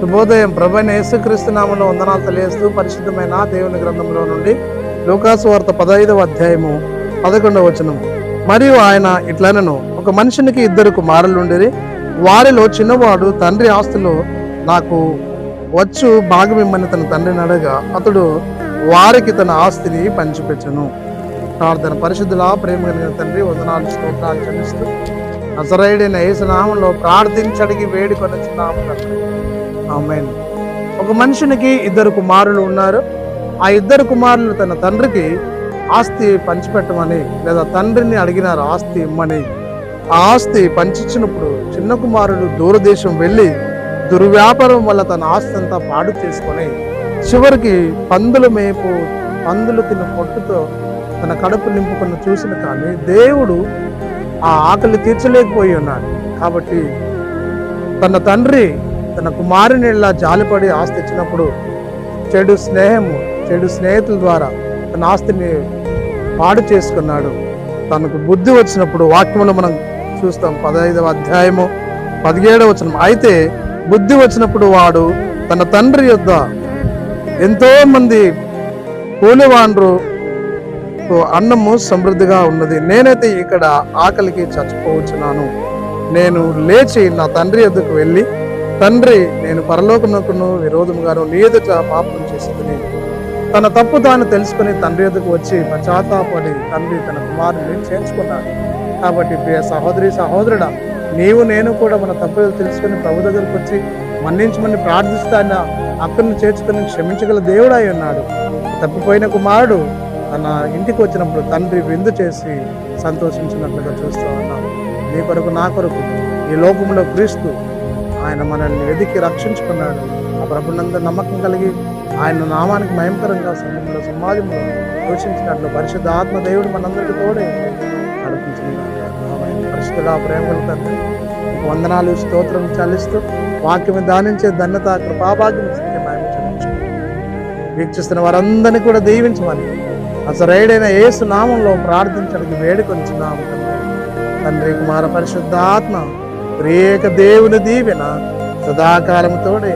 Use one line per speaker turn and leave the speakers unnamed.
శుభోదయం. ప్రభైన యేసుక్రీస్తు నామంలో వందనాలు తెలియజేస్తూ పరిశుద్ధమైన దేవుని గ్రంథంలో నుండి లూకాసు వార్త పదహైదవ అధ్యాయము పదకొండవ వచనం. మరియు ఆయన ఇట్లనను ఒక మనుషునికి ఇద్దరు కుమారులుండిరి వారిలో చిన్నవాడు తండ్రి ఆస్తులు నాకు వచ్చు భాగమిమ్మని తన తండ్రిని అడగా అతడు వారికి తన ఆస్తిని పంచిపెచ్చను ప్రార్థన పరిశుద్ధుల ప్రేమ కలిగిన తండ్రి వందనాలు స్తోత్రాలు చెల్లిస్తూ నజరైడైన యేసునామంలో ప్రార్థించడికి వేడుకొని ఆమెన్. ఒక మనుషునికి ఇద్దరు కుమారులు ఉన్నారు. ఆ ఇద్దరు కుమారులు తన తండ్రికి ఆస్తి పంచిపెట్టమని లేదా తండ్రిని అడిగినారు ఆస్తి ఇమ్మని. ఆ ఆస్తి పంచిచ్చినప్పుడు చిన్న కుమారుడు దూరదేశం వెళ్ళి దుర్వ్యాపారం వల్ల తన ఆస్తి అంతా పాడు చేసుకొని చివరికి పందుల మేపు పందులు తిన్న పొట్టుతో తన కడుపు నింపుకున్న చూసిన కానీ దేవుడు ఆ ఆకలి తీర్చలేకపోయి ఉన్నాడు. కాబట్టి తన తండ్రి తన కుమారుని ఇలా జాలిపడి ఆస్తి ఇచ్చినప్పుడు చెడు స్నేహము చెడు స్నేహితుల ద్వారా తన ఆస్తిని పాడు చేసుకున్నాడు. తనకు బుద్ధి వచ్చినప్పుడు వాక్యమును మనం చూస్తాం పదహైదవ అధ్యాయము పదిహేడవ వచనం. అయితే బుద్ధి వచ్చినప్పుడు వాడు తన తండ్రి యొద్ద ఎంతో మంది కూలివాండ్రు అన్నము సమృద్ధిగా ఉన్నది. నేనైతే ఇక్కడ ఆకలికి చచ్చిపోవచ్చున్నాను. నేను లేచి నా తండ్రి ఎద్దుకు వెళ్ళి తండ్రి నేను పరలోకమునకును విరోధముగాను నీ ఎదుట పాపం చేసుకుని తన తప్పు తాను తెలుసుకుని తండ్రి ఎదుకు వచ్చి పశ్చాత్తాపడి తండ్రి తన కుమారుని చేర్చుకున్నాడు కాబట్టి ప్రియ సహోదరి సహోదరుడా నీవు నేను కూడా మన తప్పులు తెలుసుకుని ప్రభు దగ్గరకు వచ్చి మన్నించమని ప్రార్థిస్తాన అక్కడిని చేర్చుకుని క్షమించగల దేవుడు అయి ఉన్నాడు. తప్పిపోయిన కుమారుడు తన ఇంటికి వచ్చినప్పుడు తండ్రి విందు చేసి సంతోషించినట్లుగా చూస్తూ ఉన్నాం నీ కొరకు నా కొరకు ఈ లోకంలో క్రీస్తు ఆయన మనల్ని వెతికి రక్షించుకున్నాడు. ఆ ప్రభునందు నమ్మకం కలిగి ఆయన నామానికి భయంకరంగా సమయంలో సమాజంలో పోషించినట్లు పరిశుద్ధ ఆత్మ దేవుడు మనందరికీ తోడే నడిపించిన పరిశుద్ధ ప్రేమ తండ్రి వందనాలు స్తోత్రం చలిస్తూ వాక్యం దానించే ధన్యత కృపాభాగ్యం వీక్షిస్తున్న వారందరినీ కూడా దీవించమని అసరైడైన యేసు నామంలో ప్రార్థించడానికి వేడుకొంచున్నాము తండ్రి. తండ్రి కుమార పరిశుద్ధాత్మ ప్రియేక దేవుని దీవెన సదాకాలముతోడే